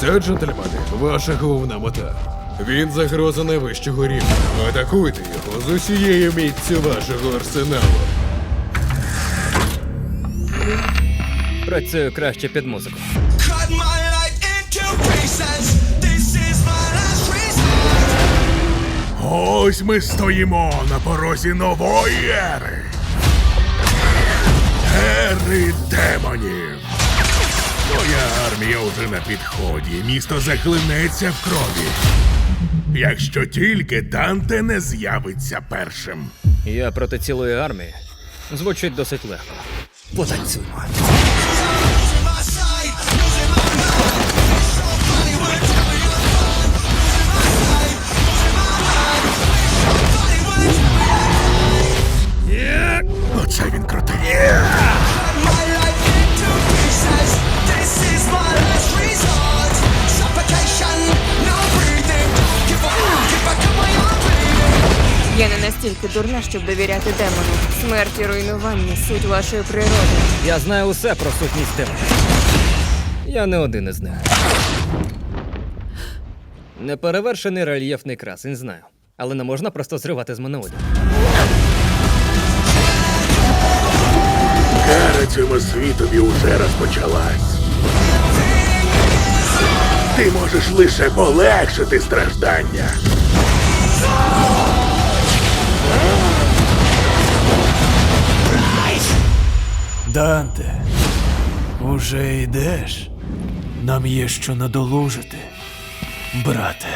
Це, джентльмени, ваша головна мета. Він загроза найвищого рівня. Атакуйте його з усією міцю вашого арсеналу. Працюю краще під музику. Cut my life into pieces. This is my last resort. Ось ми стоїмо на порозі нової ери. Ери демонів. Моя армія вже на підході. Місто захлинеться в крові. Якщо тільки Данте не з'явиться першим. Я проти цілої армії. Звучить досить легко. Потанцюємо. Я не настільки дурна, щоб довіряти демону. Смерть і руйнування суть вашої природи. Я знаю усе про сутність демонів. Я не один із них. Неперевершений рельєфний красень, знаю. Але не можна просто зривати з мене одяг. Кара цьому світові уже розпочалась. Ти можеш лише полегшити страждання. Данте, уже йдеш? Нам є що надолужити, брате.